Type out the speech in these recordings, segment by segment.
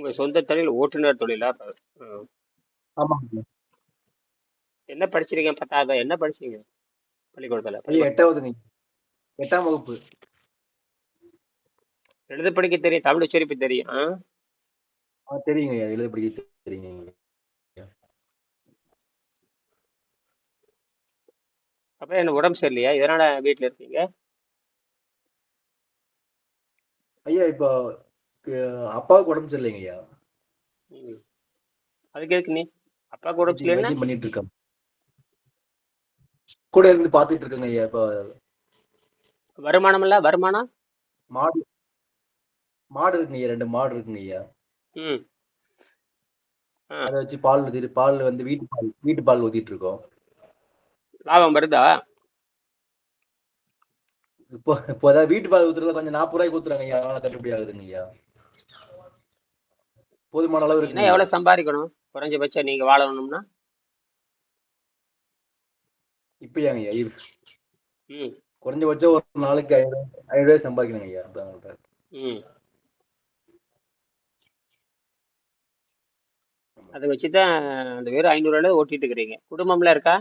உங்க சொந்த தொழில் ஓட்டுநர் தொழிலா. ஆமாங்க. என்ன படிச்சிருக்கீங்க? பத்தாவது. என்ன படிச்சீங்க பள்ளிக்கூடத்துல? எட்டாவதுங்க. எட்டாம் வகுப்பு. எழுத படிக்க தெரியும். தமிழ் உச்சரிப்பு தெரியும். தெரியுங்க. எழுத படிக்க தெரியுங்க. அப்ப என்ன உடம்பு சரியில்லையா? இதனால வீட்டுல இருக்கீங்க? ஐயா இப்போ அப்பாவுக்கு உடம்பு சரியில்லைங்க ஐயா ம். அதுக்கு எதுக்கு நீ? சரியில்லைன்னா? வைத்தியம் பண்ணிட்டு இருக்கேன் கூட இருந்து பாத்துட்டு இருக்கேங்க ஐயா இப்போ. வருமானம் இல்ல வருமானம்? மாடு மாடு இருக்குங்க ஐயா ரெண்டு மாடு இருக்குங்க ஐயா அதை வச்சு பால் ஊத்திட்டு பால் வந்து வீட்டு பால் வீட்டு பால் ஊத்திட்டு இருக்கோம் லாபம் வருதா? இப்போ இப்போ அதாவது வீட்டு பால் ஊத்துறதுல கொஞ்சம் நாற்பது ரூபாய்க்கு ஊத்துறாங்க ஐயா அதனால கட்டுப்படி ஆகுதுங்க ஐயா போதுமான அளவு ஐயா எவ்வளவு சம்பாதிக்கணும்? குறைஞ்சபட்சம் நீங்க வாழணும்னா? இப்பயாங்க ஐயா இரு- ம். குறைஞ்சபட்சம் ஒரு நாளைக்கு ஐநூறு ஐநூறு ரூபாய் சம்பாதிக்கணுங்க ஐயா அதான் ம். அதை வச்சுதான் அந்த வெறும் ஐநூறுவாயில ஓட்டிட்டு இருக்கிறீங்க. குடும்பம்லாம் இருக்கா?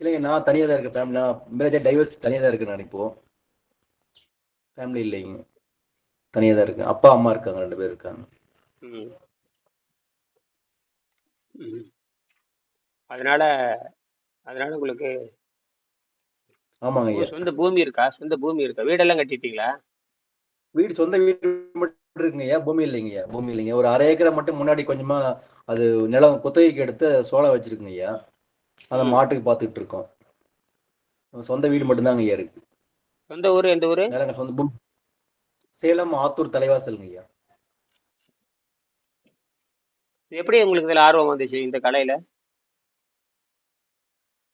இல்லைங்க நான் தனியாக தான் இருக்கேன் ஃபேமிலி நான் டைவர்ஸ் தனியாக தான் இருக்கேன் நான் இப்போ ஃபேமிலி இல்லைங்க. தனியாக தான் இருக்கேன் அப்பா அம்மா இருக்காங்க ரெண்டு பேர் இருக்காங்க. அதனால அதனால உங்களுக்கு ஆமாங்க சொந்த பூமி இருக்கா? சொந்த பூமி இருக்கா? வீடெல்லாம் கட்டிட்டீங்களா? வீடு சொந்த வீடு மட்டும் இருக்குங்க ஐயா. பூமி இல்லைங்க ஐயா. பூமி இல்லைங்க. ஒரு அரை ஏக்கரை மட்டும் முன்னாடி கொஞ்சமா அது நிலம் குத்தகைக்கு எடுத்து சோளம் வச்சிருக்குங்க ஐயா. அதை மாட்டுக்கு பார்த்துட்டு இருக்கோம். சொந்த வீடு மட்டும்தாங்க ஐயா இருக்கு. சொந்த ஊர் எந்த ஊரு? சொந்த பூமி சேலம் ஆத்தூர் தலைவாசலுங்க ஐயா. எப்படி உங்களுக்கு இதுல ஆர்வம் வந்துச்சு இந்த கலையில?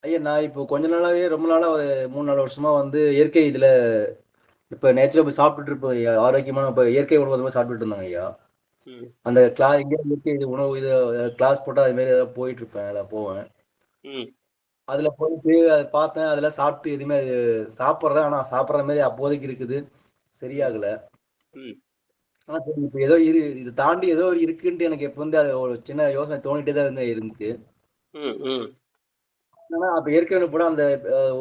ஐயா நான் இப்போ கொஞ்ச நாளாவே ரொம்ப நாளா ஒரு மூணு நாலு வருஷமா வந்து இயற்கை இதுல இப்ப நேச்சுரல் போய் சாப்பிட்டுட்டு இருப்போம் ஐயா. ஆரோக்கியமான இப்ப இயற்கை உணவு மாதிரி சாப்பிட்டுட்டு இருந்தாங்க ஐயா. அந்த கிளாஸ் இங்கே இயற்கை இது உணவு இது கிளாஸ் போட்டா அது மாதிரி ஏதாவது போயிட்டு இருப்பேன் அதில் போவேன். அதுல போயிட்டு அதை பார்த்தேன் அதெல்லாம் சாப்பிட்டு எதுவுமே அது சாப்பிட்றேன் ஆனா சாப்பிட்ற மாதிரி அப்போதைக்கு இருக்குது. சரியாகல. ஆனா சரி இப்போ ஏதோ இரு இது தாண்டி ஏதோ இருக்குன்ட்டு எனக்கு எப்போ வந்து அது ஒரு சின்ன யோசனை தோணிட்டே தான் இருந்து இருந்துச்சு. ஆனா அப்ப ஏற்கனவே கூட அந்த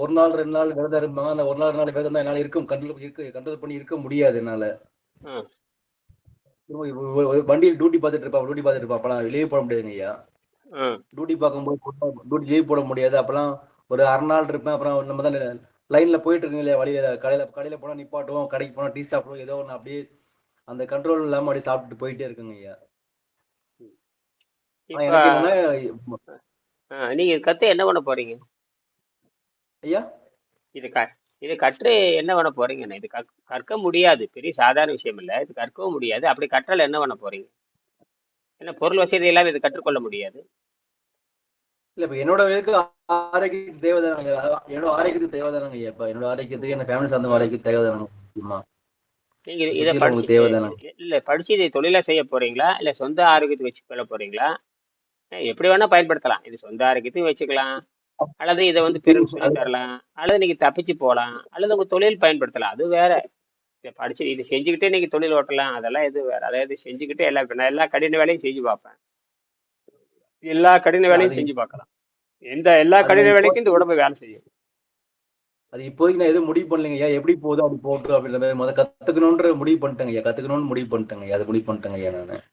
ஒரு நாள் ரெண்டு நாள் விரதம் இருப்பாங்க. அந்த ஒரு நாள் ரெண்டு நாள் விரதம் தான் என்னால இருக்க கண்ட்ரோல் இருக்க கண்ட்ரோல் பண்ணி இருக்க முடியாது என்னால. ஒரு வண்டியில் டியூட்டி பார்த்துட்டு இருப்பா டியூட்டி பார்த்துட்டு இருப்பா. அப்பெல்லாம் லீவ் போட முடியாதுங்க ஐயா. டியூட்டி பார்க்கும்போது டியூட்டி லீவ் போட முடியாது. அப்பெல்லாம் ஒரு அரை நாள் இருப்பேன். அப்புறம் நம்ம தான் லைன்ல போயிட்டு இருக்கீங்க இல்லையா? வழியில கடையில கடையில போனா நிப்பாட்டுவோம் கடைக்கு போனா டீ சாப்பிடுவோம் ஏதோ ஒன்று அப்படியே அந்த கண்ட்ரோல் இல்லாம அப்படியே சாப்பிட்டு போயிட்டே இருக்குங்க ஐயா. நீங்க கத்து என்ன பண்ண போறீங்க? ஐயா? இது க இது கற்று என்ன பண்ண போறீங்கண்ணே இது கற் கற்க முடியாது. பெரிய சாதாரண விஷயம் இல்லை. இது கற்கவும் முடியாது. அப்படி கற்றால் என்ன பண்ண போறீங்க? என்ன பொருள் வசதி இல்லாம இது கற்றுக்கொள்ள முடியாது. இல்ல இப்ப என்னோட இதுக்கு ஆரோக்கியத்துக்கு தேவைதானங்க. என்னோட ஆரோக்கியத்துக்கு தேவைதானங்க ஐயா இப்ப என்னோட ஆரோக்கியத்துக்கு என்ன ஃபேமிலி சார்ந்த ஆரோக்கியத்துக்கு தேவைதானங்க முக்கியமா? நீங்க இது- படிச்சு இல்ல படிச்சு இதை தொழிலா செய்ய போறீங்களா? இல்ல சொந்த ஆரோக்கியத்துக்கு வச்சு கொள்ள போறீங்களா? எப்படி வேணா பயன்படுத்தலாம். இது சொந்த ஆரோக்கியத்தையும் வச்சுக்கலாம். அல்லது இதை வந்து பிறருக்கு சொல்லி தரலாம். அல்லது நீங்க தப்பிச்சு போகலாம். அல்லது உங்க தொழில் பயன்படுத்தலாம். அது வேற. இதை படிச்சு இது செஞ்சுக்கிட்டே நீங்க தொழில் ஓட்டலாம். அதெல்லாம் எது வேற. அதாவது செஞ்சுக்கிட்டே எல்லா நான் எல்லா கடின வேலையும் செஞ்சு பார்ப்பேன். எல்லா கடின வேலையும் செஞ்சு பார்க்கலாம். எந்த எல்லா கடின வேலைக்கும் இந்த உடம்பு வேலை செய்யும். அது இப்போதைக்கு நான் எதுவும் முடிவு பண்ணலைங்க ஐயா. எப்படி போகுதோ அப்படி போகட்டும் அப்படின்ற முதல்ல கத்துக்கணுன்ற முடிவு பண்ணிட்டேங்க ஐயா. கத்துக்கணும்னு முடிவு பண்ணிட்டேங்க அது முடிவு பண்ணிட்டேங்க ஐயா நான்.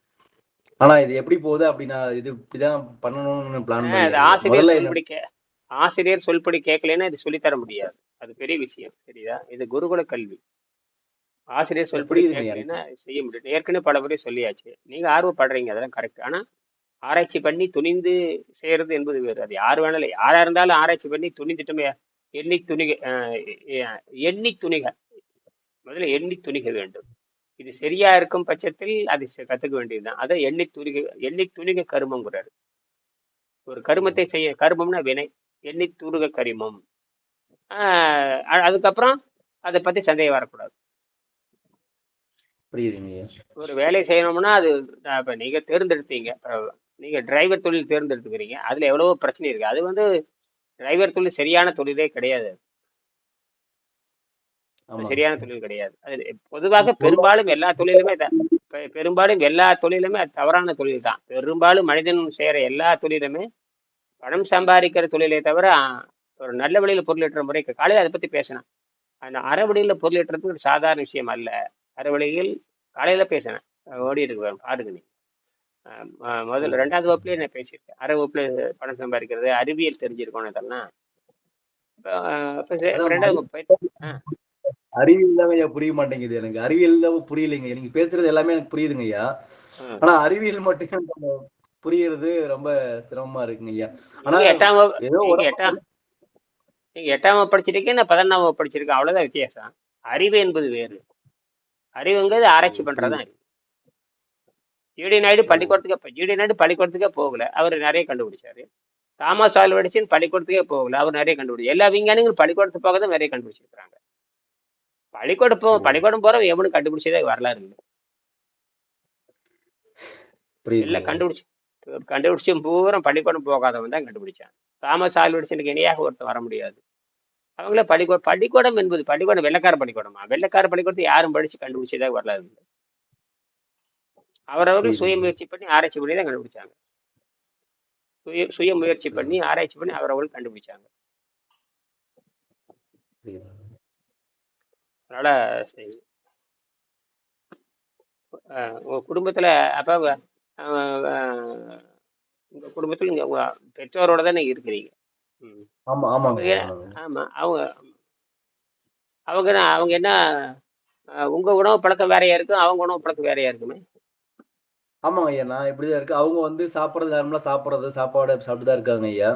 ஆனா இது எப்படி போகுது அப்படி நான் இது இப்படிதான் பண்ணணும்னு பிளான் ஆசிரியர் ஆசிரியர் சொல்படி கேட்கலைன்னா இது சொல்லித்தர முடியாது. அது பெரிய விஷயம். சரியா? இது குருகுல கல்வி. ஆசிரியர் சொல்படி கேட்கலைன்னா செய்ய முடியாது. ஏற்கனவே பல முறை சொல்லியாச்சு. நீங்க ஆர்வப்படுறீங்க அதெல்லாம் கரெக்ட் ஆனா ஆராய்ச்சி பண்ணி துணிந்து செய்யறது என்பது வேறு. அது யார் வேணாலும் யாரா இருந்தாலும் ஆராய்ச்சி பண்ணி துணிந்துட்டுமே. எண்ணி துணிக எண்ணி துணிக. முதல்ல எண்ணி துணிக வேண்டும். இது சரியா இருக்கும் பட்சத்தில் அதை கத்துக்க வேண்டியதுதான். அதை எண்ணி துணிக எண்ணி துணிக கருமங்கிறாரு ஒரு கருமத்தை செய்ய கருமம்னா வினை. எண்ணி துருக கரிமம். அதுக்கப்புறம் அதை பத்தி சந்தேகம் வரக்கூடாது. ஒரு வேலையை செய்யணும்னா அது நீங்க தேர்ந்தெடுத்தீங்க. அஹ் நீங்க டிரைவர் தொழில் தேர்ந்தெடுத்துக்கிறீங்க. அதுல எவ்வளவோ பிரச்சனை இருக்கு. அது வந்து டிரைவர் தொழில் சரியான தொழிலே கிடையாது. சரியான தொழில் கிடையாது. அது பொதுவாக பெரும்பாலும் எல்லா தொழிலுமே பெரும்பாலும் எல்லா தொழிலுமே அது தவறான தொழில் தான். பெரும்பாலும் மனிதன் செய்யற எல்லா தொழிலுமே பணம் சம்பாதிக்கிற தொழிலே தவிர ஒரு நல்ல வழியில் பொருளீட்டுற முறைக்கு காலையில் அதை பத்தி பேசினேன். அந்த அறவழியில் பொருளீட்டுறது ஒரு சாதாரண விஷயம் அல்ல. அறவழியில் காலையில பேசினேன். அஹ் ஓடி இருக்கு பாருங்க நீ முதல்ல ரெண்டாவது வகுப்புலயே நான் பேசியிருக்கேன். அரை வகுப்புல பணம் சம்பாதிக்கிறது அறிவியல் தெரிஞ்சிருக்கணும் இதெல்லாம் ரெண்டாவது வகுப்பு அறிவியல் தான் ஐயா புரிய மாட்டேங்குது. எனக்கு அறிவியல் தான் புரியலைங்க. நீங்க பேசுறது எல்லாமே எனக்கு புரியுதுங்க ஐயா. ஆனா அறிவியல் மட்டும் புரியுறது ரொம்ப சிரமமா இருக்குங்க ஐயா. ஆனா எட்டாம் வகுப்பு ஏதோ ஒரு எட்டாம் நீங்க எட்டாம் வகுப்பு படிச்சிருக்கீங்க நான் பதினொன்றாம் வகுப்பு படிச்சிருக்கேன். அவ்வளவுதான் வித்தியாசம். அறிவு என்பது வேறு. அறிவுங்கிறது ஆராய்ச்சி பண்றதுதான். ஜிடி நாயுடு பள்ளிக்கூடத்துக்கு ஜிடி நாயுடு பள்ளிக்கூடத்துக்கே போகல. அவர் நிறைய கண்டுபிடிச்சாரு. தாமஸ் ஆல்வா எடிசன் பள்ளிக்கூடத்துக்கே போகல. அவர் நிறைய கண்டுபிடிச்சார் எல்லா விஞ்ஞானிகளும் பள்ளிக்கூடத்துக்கு போக தான் நிறைய கண்டுபிடிச்சிருக்காங்க பள்ளிக்கூடம் போ பள்ளிக்கூடம் போற எவனும் கண்டுபிடிச்சதே வரலாறு இல்லை. எல்லாம் கண்டுபிடிச்சு கண்டுபிடிச்சும் பூரா பள்ளிக்கூடம் போகாதவன் தான் கண்டுபிடிச்சான். தாமஸ் ஆல்வா எடிசனுக்கு இணையாக ஒருத்தன் வர முடியாது. அவங்களே பள்ளிக்கூடம் பள்ளிக்கூடம் என்பது பள்ளிக்கூடம் வெள்ளக்கார பள்ளிக்கூடமா? வெள்ளக்கார பள்ளிக்கூடத்தை யாரும் படிச்சு கண்டுபிடிச்சதே வரலாறு இல்லை. அவரவர்கள் சுய. முயற்சி பண்ணி ஆராய்ச்சி பண்ணி தான் கண்டுபிடிச்சாங்க. சுய சுய முயற்சி பண்ணி ஆராய்ச்சி பண்ணி அவரவர்கள் கண்டுபிடிச்சாங்க. அதனால உங்க குடும்பத்துல அப்ப உங்க குடும்பத்துல நீங்க உங்க பெற்றோரோட தானே இருக்கிறீங்க. ஆமா அவங்க அவங்க அவங்க என்ன- உங்க உணவு பழக்கம் வேறையா இருக்கும் அவங்க உணவு பழக்கம் வேறையா இருக்குமே? ஆமாங்க ஐயா நான் இப்படிதான் இருக்கு. அவங்க வந்து சாப்பிட்றது நார்மலா சாப்பிட்றது சாப்பாடு சாப்பிட்டு தான் இருக்காங்க ஐயா.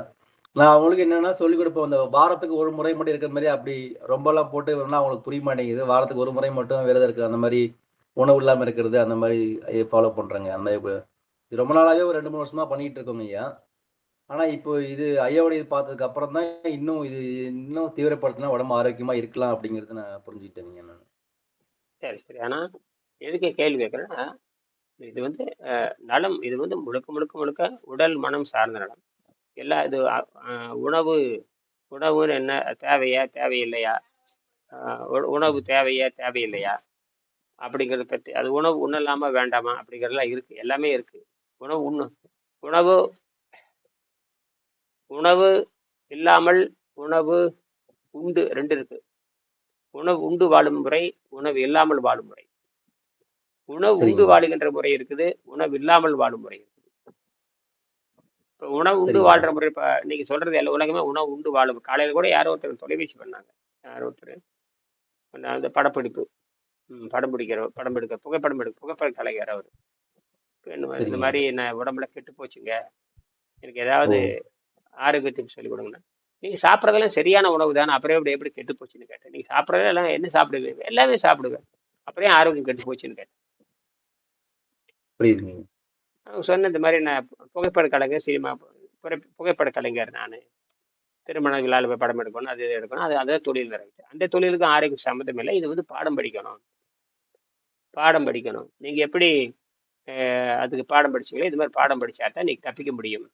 நான் அவங்களுக்கு என்னன்னா சொல்லிக் கொடுப்பேன். அந்த வாரத்துக்கு ஒரு முறை மட்டும் இருக்கிற மாதிரி அப்படி ரொம்பலாம் போட்டு வேணா அவங்களுக்கு புரிய மாட்டேங்குது. வாரத்துக்கு ஒரு முறை மட்டும் விரதம் இருக்கு அந்த மாதிரி உணவு இல்லாமல் இருக்கிறது அந்த மாதிரி ஃபாலோ பண்றாங்க. அந்த மாதிரி இது ரொம்ப நாளாவே ஒரு ரெண்டு மூணு வருஷமா பண்ணிட்டு இருக்கோங்க ஐயா. ஆனா இப்போ இது ஐயாவோட இது பார்த்ததுக்கு அப்புறம் தான் இன்னும் இது இன்னும் தீவிரப்படுத்தினா உடம்பு ஆரோக்கியமா இருக்கலாம் அப்படிங்கறத நான் புரிஞ்சுக்கிட்டேங்க நான். சரி சரி. ஆனா எதுக்கு கேள்வி கேட்கறேன்னா இது வந்து நலம் இது வந்து முழுக்க முழுக்க முழுக்க உடல் மனம் சார்ந்த நலம். எல்லா இது அஹ், உணவு உணவுன்னு என்ன தேவையா தேவையில்லையா? உணவு தேவையா தேவையில்லையா? அப்படிங்கிறத பற்றி அது உணவு உண்ணலாமா வேண்டாமா? அப்படிங்கிறதெல்லாம் இருக்கு எல்லாமே இருக்கு. உணவு உண்ணு உணவு உணவு இல்லாமல் உணவு உண்டு ரெண்டு இருக்கு. உணவு உண்டு வாழும் முறை உணவு இல்லாமல் வாழும் முறை. உணவு உண்டு. வாழுகின்ற முறை இருக்குது உணவு இல்லாமல் வாழும் முறை இருக்குது. இப்போ உணவு உண்டு. வாழ்ற முறை இப்போ இன்னைக்கு சொல்றது எல்லா உலகமே உணவு உண்டு வாழும். காலையில கூட யாரோ ஒருத்தர் தொலைபேசி பண்ணாங்க. யாரோ ஒருத்தர். அந்த படப்பிடிப்பு. படம் பிடிக்கிற படம் எடுக்க புகைப்படம் எடுக்க புகைப்பட கலைஞர் அவர். இந்த. மாதிரி நான் உடம்புல கெட்டு போச்சுங்க? எனக்கு ஏதாவது ஆரோக்கியத்துக்கு சொல்லிக் கொடுங்கண்ணா. நீங்க சாப்பிட்றதெல்லாம் சரியான உணவு தானே அப்புறம் எப்படி எப்படி கெட்டு போச்சுன்னு கேட்டேன். நீங்க சாப்பிட்றதெல்லாம் என்ன சாப்பிடுவீங்க? எல்லாமே சாப்பிடுவேன். அப்புறம் ஆரோக்கியம் கெட்டு போச்சுன்னு கேட்டேன். புரியுதுங்க அவங்க சொன்ன இந்த மாதிரி நான் புகைப்பட கலைஞர் சினிமா புகை- புகைப்பட கலைஞர் நான். திருமண விழாவில் போய் படம் எடுக்கணும் அது இது எடுக்கணும் அது அதே தொழில் நிறைவேற்று அந்த தொழிலுக்கும் ஆரோக்கியம் சம்மந்தம் இல்லை. இது வந்து பாடம் படிக்கணும். பாடம் படிக்கணும். நீங்க எப்படி அதுக்கு பாடம் படிச்சீங்களோ இது மாதிரி பாடம் படித்தா தான் நீங்கள் தப்பிக்க முடியும்.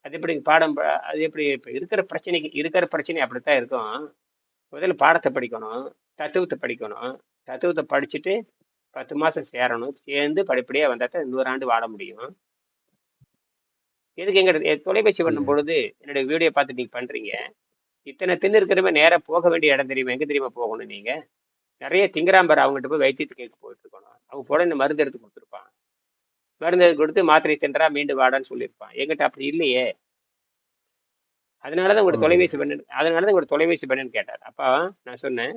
அது எப்படி பாடம் ப- அது எப்படி இப்போ இருக்கிற பிரச்சனைக்கு இருக்கிற பிரச்சனை அப்படித்தான் இருக்கும். முதல்ல பாடத்தை படிக்கணும் தத்துவத்தை படிக்கணும். தத்துவத்தை படிச்சுட்டு பத்து மாசம் சேரணும். சேர்ந்து படிப்படியாக வந்தால் தான் ஆண்டு வாழ முடியும். எதுக்கு எங்க தொலைபேசி பண்ணும் பொழுது என்னுடைய வீடியோ பார்த்து நீங்க பண்றீங்க. இத்தனை தின்னு இருக்கிறவங்க நேரா போக வேண்டிய இடம் தெரியுமா? எங்க தெரியுமா போகணும் நீங்க? நிறைய திங்கராம்பர் அவங்ககிட்ட போய் வைத்தியத்து கேட்க போயிட்டு இருக்கணும் அவங்க போட இந்த மருந்து எடுத்து கொடுத்துருப்பான். மருந்து எடுத்து கொடுத்து மாத்திரை தின்றா மீண்டு வாடான்னு சொல்லியிருப்பான். எங்கிட்ட அப்படி இல்லையே. அதனாலதான் உங்களோட ஆமாங்க. தொலைபேசி பண்ணு அதனாலதான் உங்களோட தொலைபேசி பண்ணுன்னு கேட்டார். அப்போ நான் சொன்னேன்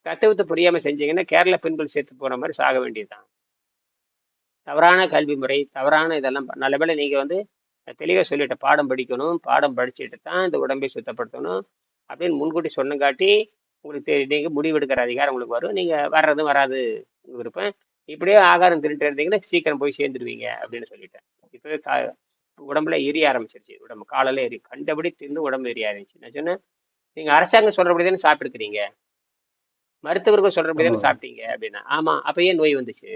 தத்துவத்தை புரியாம செஞ்சீங்கன்னா கேரள பெண்கள் சேர்த்து போற மாதிரி சாக வேண்டியதுதான். தவறான கல்வி முறை தவறான இதெல்லாம் நல்ல நல்லவேளை நீங்க வந்து தெளிவாக சொல்லிட்டேன் பாடம் படிக்கணும் பாடம் படிச்சுட்டு தான் இந்த உடம்பை சுத்தப்படுத்தணும் அப்படின்னு முன்கூட்டி சொன்னங்காட்டி உங்களுக்கு தெரி- நீங்கள் முடிவெடுக்கிற அதிகாரம் உங்களுக்கு வரும். நீங்க வர்றதும் வராது விருப்பம். இப்படியே ஆகாரம் திருட்டு இருந்தீங்கன்னா சீக்கிரம் போய் சேர்ந்துருவீங்க அப்படின்னு சொல்லிட்டேன். இப்போவே கா உடம்புல எரிய ஆரம்பிச்சிருச்சு. உடம்பு காலையில் எரி கண்டபடி தின்னு உடம்பு எரிய ஆரம்பிச்சு. நான் சொன்னேன் நீங்கள் அரசாங்கம் சொல்றபடி தானே சாப்பிட்டுக்கிறீங்க? மருத்துவர்கள் சொல்றபடி தானே ஆமா. சாப்பிட்டீங்க அப்படின்னா. ஆமா. அப்ப ஏன் நோய் வந்துச்சு?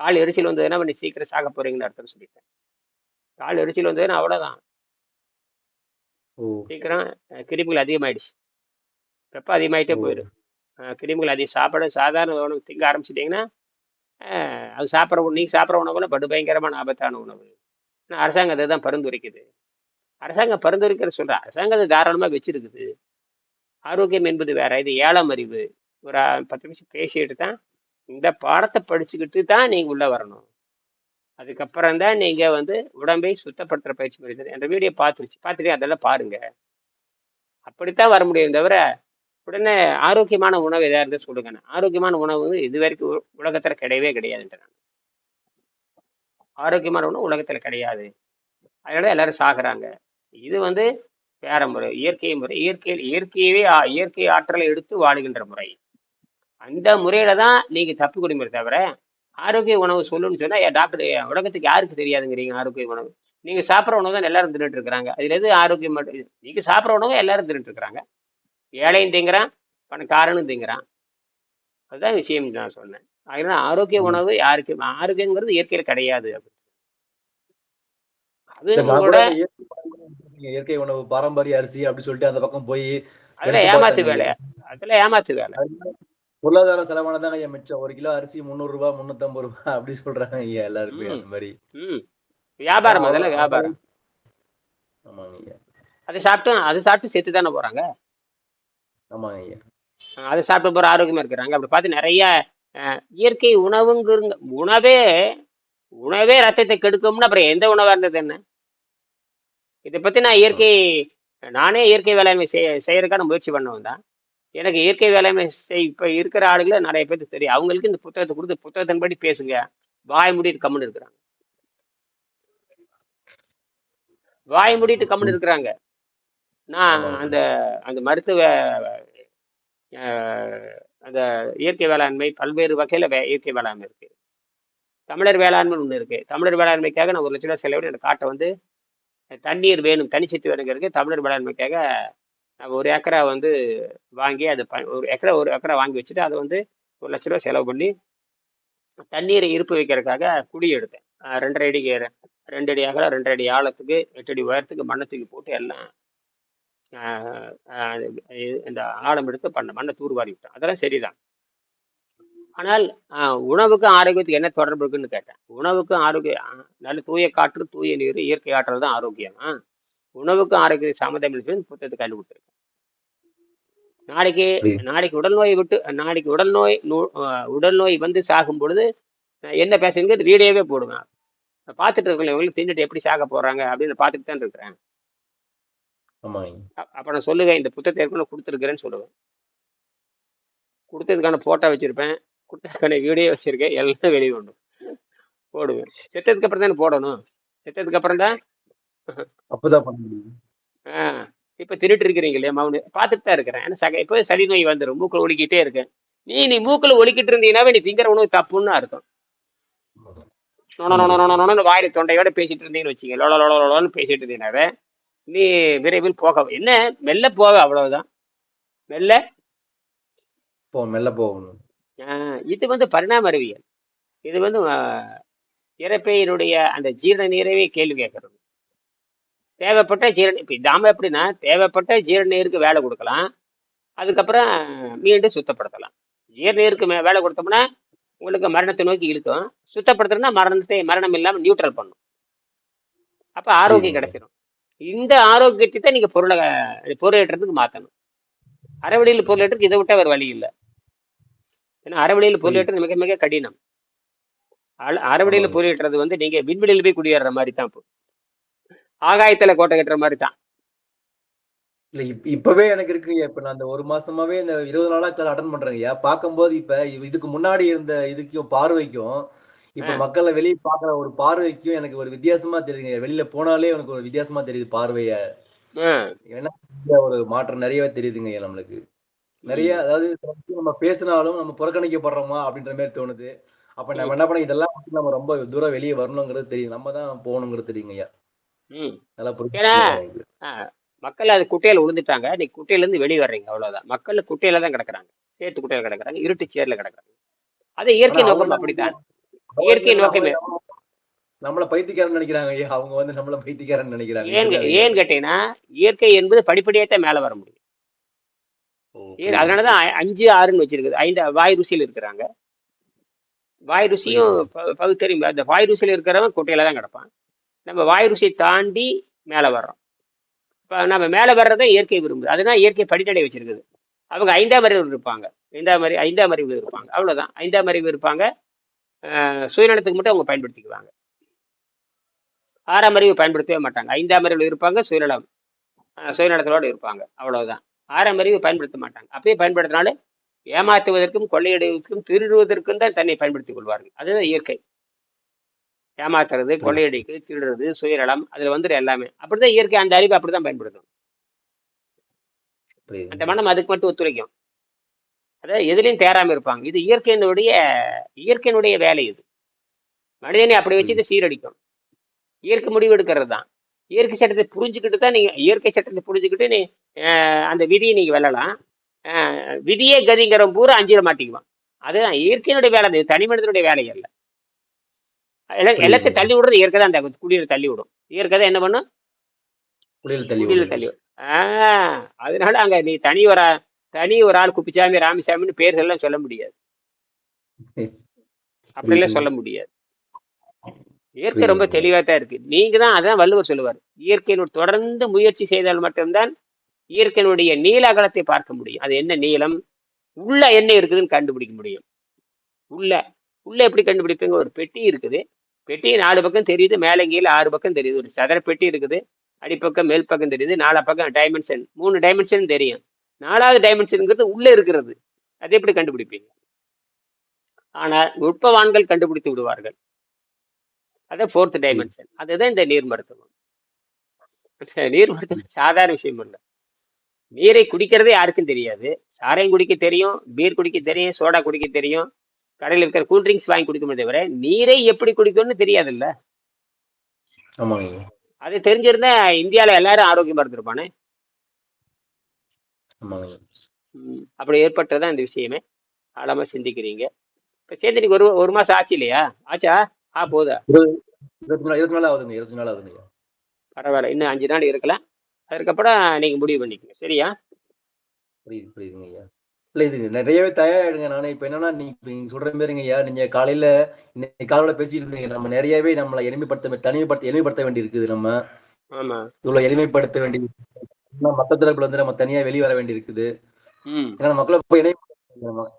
கால் எரிச்சல் வந்ததுன்னா நீ சீக்கிரம் சாக போறீங்கன்னு அர்த்தம் சொல்லிட்டேன். கால் எரிச்சல் வந்ததுன்னா அவ்வளவுதான். சீக்கிரம் கிருமிகள் அதிகமாயிடுச்சு. வெப்பம் அதிகமாயிட்டே போயிடும். கிருமிகள் அதிகம். சாப்பிட சாதாரண உணவு திங்க ஆரம்பிச்சிட்டிங்கன்னா அது சாப்பிட்ற உணவு நீங்கள் சாப்பிட்ற உணவுல படு பயங்கரமான ஆபத்தான உணவு. ஆனால் அரசாங்கம் அதை தான் பரிந்துரைக்குது. அரசாங்கம் பரிந்துரைக்கிற சொல்ற. அரசாங்கம் அதை தாராளமாக வச்சிருக்குது. ஆரோக்கியம் என்பது வேற. இது ஏழாம் அறிவு. ஒரு பத்து நிமிஷம் பேசிட்டு தான் இந்த பாடத்தை படிச்சுக்கிட்டு தான் நீங்கள் உள்ளே வரணும். அதுக்கப்புறம் தான் நீங்கள் வந்து உடம்பை சுத்தப்படுத்துகிற பயிற்சி முறை. என்ற வீடியோ பார்த்துருச்சு. பார்த்துட்டு அதெல்லாம் பாருங்க. அப்படித்தான் வர முடியும் தவிர உடனே ஆரோக்கியமான உணவு எதாக இருந்தால் சொல்லுங்க. ஆரோக்கியமான உணவு வந்து இது வரைக்கும் உலகத்தில் கிடையவே கிடையாதுன்ற நான். ஆரோக்கியமான உணவு உலகத்தில் கிடையாது. அதனால எல்லாரும் சாகுறாங்க. இது வந்து வேற முறை இயற்கை முறை இயற்கையில் இயற்கையவே இயற்கை ஆற்றலை எடுத்து வாழுகின்ற முறை. அந்த முறையில தான் நீங்க தப்பு குடிமுறை தவிர ஆரோக்கிய உணவு சொல்லுன்னு சொன்னா டாக்டர் உலகத்துக்கு யாருக்கு தெரியாதுங்கிறீங்க ஆரோக்கிய உணவு? நீங்க சாப்பிட்ற உணவு தான் எல்லாரும் தின்னுட்டு இருக்கிறாங்க. அதுல எது ஆரோக்கியம் மட்டும்? நீங்க சாப்பிட்ற உணவு எல்லாரும் தின்னுட்டு இருக்கிறாங்க. ஏழையும் திங்கிறான் பணக்காரனும் திங்கிறான். அதுதான் விஷயம் நான் சொன்னேன். அதனால ஆரோக்கிய. உணவு யாருக்கு ஆரோக்கியங்கிறது இயற்கையில கிடையாது. அது நான் உங்களோட கூட இயற்கை உணவு பாரம்பரிய அரிசி அப்படி சொல்லிட்டு அந்த பக்கம் போய் அதுல ஏமாத்து வேலை அதுல ஏமாத்து வேலை. பொருளாதார செலவானதாங்க ஐயா மிச்சம். ஒரு கிலோ அரிசி முந்நூறு ரூபாய் முந்நூத்தம்பது ரூபாய் அப்படி சொல்றாங்க ஐயா எல்லாருமே ம் அந்த மாதிரி. வியாபாரம் அதெல்லாம் வியாபாரம். ஆமாங்க ஐயா. அதை சாப்பிட்டு அதை சாப்பிட்டு செத்து தானே போறாங்க? ஆமாங்க ஐயா. அதை சாப்பிட்டு போற ஆரோக்கியமா இருக்கிறாங்க. அப்படி பார்த்து நிறைய இயற்கை உணவுங்கிறங்க உணவே உணவே ரத்தத்தை கெடுக்கும்னு அப்புறம் எந்த உணவா இருந்தது என்ன? இதை பத்தி நான் இயற்கை நானே இயற்கை வேளாண்மை செய் செய்யறதுக்கான முயற்சி பண்ணவன் தான். எனக்கு இயற்கை வேளாண்மை செய் இப்ப இருக்கிற ஆளுகளை நிறைய பேருக்கு தெரியும். அவங்களுக்கு இந்த புத்தகத்தை கொடுத்து புத்தகத்தின்படி பேசுங்க. வாய் மூடிட்டு கம்முன்னு இருக்கிறாங்க. வாய் மூடிட்டு கம்முன்னு இருக்கிறாங்க. நான் அந்த அந்த மருத்துவ அந்த இயற்கை வேளாண்மை பல்வேறு வகையில வே இயற்கை வேளாண்மை இருக்கு. தமிழர் வேளாண்மை ஒன்று இருக்கு. தமிழர் வேளாண்மைக்காக நான் ஒரு லட்ச ரூபா செலவிட்டு அந்த காட்டை வந்து தண்ணீர் வேணும் தனிச்சத்து வேணுங்கிறதுக்கு தமிழர் வேளாண்மைக்காக ஒரு ஏக்கரா வந்து வாங்கி அது ப ஒரு ஏக்கரா ஒரு ஏக்கரா வாங்கி வச்சுட்டு அதை வந்து ஒரு லட்ச ரூபா செலவு பண்ணி தண்ணீரை இருப்பு வைக்கிறதுக்காக குழி எடுத்தேன். ரெண்டரை அடிக்கு ரெண்டு அடி அகலம் ரெண்டு அடி ஆழத்துக்கு எட்டு அடி உயரத்துக்கு மண்ணை தூக்கி போட்டு எல்லாம் இது- இந்த ஆழம் எடுத்து பண்ண மண்ணை தூர்வாரி விட்டேன். அதெல்லாம் சரிதான். ஆனால் உணவுக்கும் ஆரோக்கியத்துக்கு என்ன தொடர்பு இருக்குன்னு கேட்டேன். உணவுக்கும் ஆரோக்கிய அஹ், நல்ல தூய காற்று தூய நீர் இயற்கை ஆற்றல் தான் ஆரோக்கியம்? உணவுக்கும் ஆரோக்கிய சம்மந்தம் இருக்குன்னு புத்தகத்தை கண்டுபிடிச்சிருக்கேன் நாளைக்கு நாளைக்கு உடல் நோயை விட்டு நாளைக்கு உடல் நோய் உடல் நோய் வந்து சாகும் பொழுது என்ன பேசுங்கிறது வீடியோவே போடுவேன் பார்த்துட்டு இருக்கேன். இவங்களுக்கு தின்னுட்டு எப்படி சாக போறாங்க அப்படின்னு பார்த்துட்டு தான் இருக்கிறேன். அப்ப நான் சொல்லுவேன் இந்த புத்தகத்தை ஏற்கனவே கொடுத்துருக்கிறேன்னு சொல்லுவேன். கொடுத்ததுக்கான போட்டோ வச்சிருப்பேன். கொடுத்ததுக்கான வீடியோ வச்சிருக்கேன். எல்லாம் வெளியே கொண்டு போடுவேன் செத்ததுக்கு அப்புறம் தானே போடணும்? செத்ததுக்கு அப்புறம் தான்? அப்பதான் ஆஹ் இப்ப திருட்டு இருக்கிறீங்களே மவுனு? பார்த்துட்டு தான் இருக்கிறேன். ஏன்னா சக இப்போ சளி நோய் வந்துடும் மூக்குல ஒலிக்கிட்டே இருக்கேன் நீ நீ மூக்குல ஒலிக்கிட்டு இருந்தீங்கன்னாவே நீ திங்கிற உணவு தப்புன்னு அர்த்தம். நொணன்னு வாயில தொண்டையோட பேசிட்டு இருந்தீங்கன்னு வச்சுங்க லொல லொல லொலன்னு பேசிட்டு இருந்தீங்கன்னாவே நீ விரைவில் போக என்ன? மெல்ல போக அவ்வளவுதான். மெல்ல? போ மெல்ல போகணும். இது வந்து பரிணாம அறிவியல். இது வந்து ஆஹ், இரைப்பையினுடைய அந்த ஜீரண நீரவே கேள்வி கேட்கறது. தேவைப்பட்ட ஜீரண இப்போ நாம எப்படின்னா தேவைப்பட்ட ஜீரண நீருக்கு வேலை கொடுக்கலாம். அதுக்கப்புறம் மீண்டும் சுத்தப்படுத்தலாம். ஜீரண நீருக்கு மே- வேலை கொடுத்தோம்னா உங்களுக்கு மரணத்தை நோக்கி இழுக்கும். சுத்தப்படுத்துறோம்னா மரணத்தை மரணம் இல்லாமல் நியூட்ரல் பண்ணும். அப்போ ஆரோக்கியம் கிடைச்சிடும் இந்த ஆரோக்கியத்தை தான் நீங்கள் பொருளை பொருளேற்றத்துக்கு மாற்றணும் அறவழியில் பொருளேற்றத்துக்கு இதை விட்ட வேறு வழி இல்லை. ஏன்னா அறவழியில் பொருளேற்றது மிக மிக கடினம். அறவழியில் பொருளேற்றது வந்து நீங்கள் விண்வெளியில் போய் குடியேற மாதிரி தான் இப்போ. ஆகாயத்தில் கோட்டை கட்டுற மாதிரி தான். இல்ல இப்ப இப்பவே எனக்கு இருக்குங்க. இப்ப நான் அந்த ஒரு மாசமாவே இந்த இருபது நாளா கிளாஸ் அட்டன் பண்றேங்கய்யா. பார்க்கும்போது இப்ப இது- இதுக்கு முன்னாடி இருந்த இதுக்கும் பார்வைக்கும் இப்ப மக்களை வெளியே பாக்குற ஒரு பார்வைக்கும் எனக்கு ஒரு வித்தியாசமா தெரியுதுங்க. வெளியில போனாலே எனக்கு ஒரு வித்தியாசமா தெரியுது பார்வைய. ஏன்னா ஒரு மாற்றம் நிறையவே தெரியுதுங்க நம்மளுக்கு. நிறைய அதாவது நம்ம பேசினாலும் நம்ம புறக்கணிக்கப்படுறோமா அப்படின்ற மாதிரி தோணுது. அப்ப நம்ம என்ன பண்ண இதெல்லாம் நம்ம ரொம்ப தூரம் வெளியே வரணுங்கிறது தெரியும். நம்ம தான் போகணுங்கிறது தெரியுங்க ஐயா. நல்லா ஆ, மக்கள் அது குட்டையில விழுந்துட்டாங்க நீ குட்டையிலேருந்து வெளியே வர்றீங்க அவ்வளவுதான். மக்கள் குட்டையில தான் கிடக்குறாங்க. சேத்து குட்டையில கிடக்குறாங்க இருட்டு சேர்ல கிடக்குறாங்க. அது இயற்கை நோக்கம் அப்படித்தான். இயற்கை நோக்கமே. நம்மள பைத்தியக்காரன் நினைக்கிறாங்க ஐயா. அவங்க வந்து நம்மள பைத்தியக்காரன் நினைக்கிறாங்க. ஏன் ஏன்னு கேட்டீங்கன்னா இயற்கை என்பது படிப்படியாக தான் மேலே வர முடியும். அதனாலதான் அஞ்சு ஆறுன்னு வச்சிருக்குது. ஐந்து வாய் ருசியில் இருக்கிறாங்க. வாய் ருசியும் பகுத்தறிவு அந்த வாய் ருசியில் இருக்கிறவன் குட்டையில தான் கிடப்பான். நம்ம வாய் ருசியை தாண்டி மேலே வர்றோம். இப்போ நம்ம மேலே வர்றதை இயற்கை விரும்புது. அதுதான் இயற்கை படிநடை வச்சிருக்குது. அவங்க ஐந்தாம் அறிவு இருப்பாங்க. ஐந்தாம் அறிவு ஐந்தாம் அறிவு இருப்பாங்க. அவ்வளவுதான். ஐந்தாம் அறிவு இருப்பாங்க. சுயநலத்துக்கு மட்டும் அவங்க பயன்படுத்திக்குவாங்க. ஆறாம் அறிவு பயன்படுத்தவே மாட்டாங்க. ஐந்தாம் அறிவு இருப்பாங்க சுயநலம் சுயநலத்தோடு இருப்பாங்க. அவ்வளவுதான். ஆறாம் அறிவு பயன்படுத்த மாட்டாங்க. அப்படியே பயன்படுத்தினாலும் ஏமாத்துவதற்கும் கொள்ளையடிவதற்கும் திருடுவதற்கும் தான் தன்னை பயன்படுத்திக் கொள்வார்கள். அதுதான் இயற்கை. ஏமாத்துறது புரியுது கொள்ளையடிக்கு திருடுறது சுயநலம் அதுல வந்துடும் எல்லாமே. அப்படிதான் இயற்கை அந்த அறிவு அப்படிதான் பயன்படுத்தும். அந்த மனம் அதுக்கு மட்டும் ஒத்துழைக்கும். அதாவது எதுலையும் தேராம இருப்பாங்க. இது இயற்கையினுடைய இயற்கையினுடைய வேலை இது. மனிதனை அப்படி வச்சு இதை சீரடிக்கும் இயற்கை முடிவு எடுக்கிறது தான். இயற்கை சட்டத்தை புரிஞ்சுக்கிட்டு தான் நீங்க இயற்கை சட்டத்தை புரிஞ்சுக்கிட்டு நீ அந்த விதியை நீங்க வெல்லலாம். விதியே கதிங்கிற பூரா அஞ்சிட மாட்டிக்குவான் அதுதான் இயற்கையினுடைய வேலை அது தனி மனிதனுடைய வேலை அல்ல. எல்லா- எல்லாத்தையும் தள்ளி விடுறது இயற்கை தான் அந்த குடியில தள்ளி விடும். இயற்கை தான் என்ன பண்ணும்? குளியல் தள்ளி குடியில தள்ளி விடும். ஆஹ் அதனால அங்க நீ தனி ஒரு தனி ஒரு ஆள் குப்பிச்சாமி ராமசாமின்னு பேர் எல்லாம் சொல்ல முடியாது. அப்படிலாம் சொல்ல முடியாது. இயற்கை ரொம்ப புரியுதுங்க தெளிவா தான் இருக்கு. நீங்க தான் அதான் வள்ளுவர் சொல்லுவார். இயற்கையினுடைய தொடர்ந்து முயற்சி செய்தால் மட்டும்தான் இயற்கையினுடைய நீல அகலத்தை பார்க்க முடியும். அது என்ன நீளம்? உள்ள என்ன இருக்குதுன்னு கண்டுபிடிக்க முடியும். உள்ள உள்ள எப்படி கண்டுபிடிப்பீங்க? ஒரு பெட்டி இருக்குது. பெட்டி நாலு பக்கம் தெரியுது மேலே கீழே ஆறு பக்கம் தெரியுது. ஒரு சதுர பெட்டி இருக்குது அடிப்பக்கம் மேல் பக்கம் தெரியுது நாலா பக்கம் டைமென்ஷன் மூணு டைமென்ஷன் தெரியும். நாலாவது டைமென்ஷனுங்கிறது உள்ள இருக்கிறது. அதை எப்படி கண்டுபிடிப்பீங்க? ஆனால் நுட்பவான்கள் கண்டுபிடித்து விடுவார்கள். அதான் ஃபோர்த் டைமென்ஷன் அதுதான் இந்த நீர் மருத்துவம். நீர் மருத்துவம் சாதாரண விஷயம் இல்லை நீரை குடிக்கிறதே யாருக்கும் தெரியாது. சாராயம் குடிக்க தெரியும் பீர் குடிக்க தெரியும் சோடா குடிக்க தெரியும். கடையில் இருக்கிற கூல் ட்ரிங்க்ஸ் வாங்கி குடிக்குமே தவிர நீரை எப்படி குடிக்கணும்னு தெரியாதுல்ல. ஆமாங்க. அது தெரிஞ்சிருந்தா இந்தியாவில் எல்லாரும் ஆரோக்கியமா இருந்திருப்பானே. அப்படி ஏற்பட்டதான் இந்த விஷயமே. ஆழமா சிந்திக்கிறீங்க. இப்போ சேர்ந்து ஒரு ஒரு மாசம் ஆச்சு இல்லையா? ஆச்சா? ஆ போதா? இருபது இருபத்தி நாலு இருபத்தி நாலு ஆகுதுங்க இருபத்தி நாலு ஆகுதுங்க. பரவாயில்ல இன்னும் அஞ்சு நாள் இருக்கலாம் அதுக்கப்புறம் நீங்க முடிவு பண்ணிக்கங்க சரியா? புரியுது புரியுதுங்க ஐயா. இல்ல இது நிறையவே தயாராயிடுங்க. நானே இப்ப என்னன்னா நீ இப்ப நீங்க சொல்ற மாதிரிங்க ஐயா நீங்க காலையில இன்னைக்கு காலையில பேசிட்டு இருந்தீங்க. நம்ம நிறையவே நம்மளை எளிமைப்படுத்த தனிமைப்படுத்த எளிமைப்படுத்த வேண்டி இருக்குது நம்ம. இவ்வளவு எளிமைப்படுத்த வேண்டி மத்த தரப்புல வந்து நம்ம தனியா வெளியே வர வேண்டி இருக்குது ஏன்னா மக்களை போய் இணைய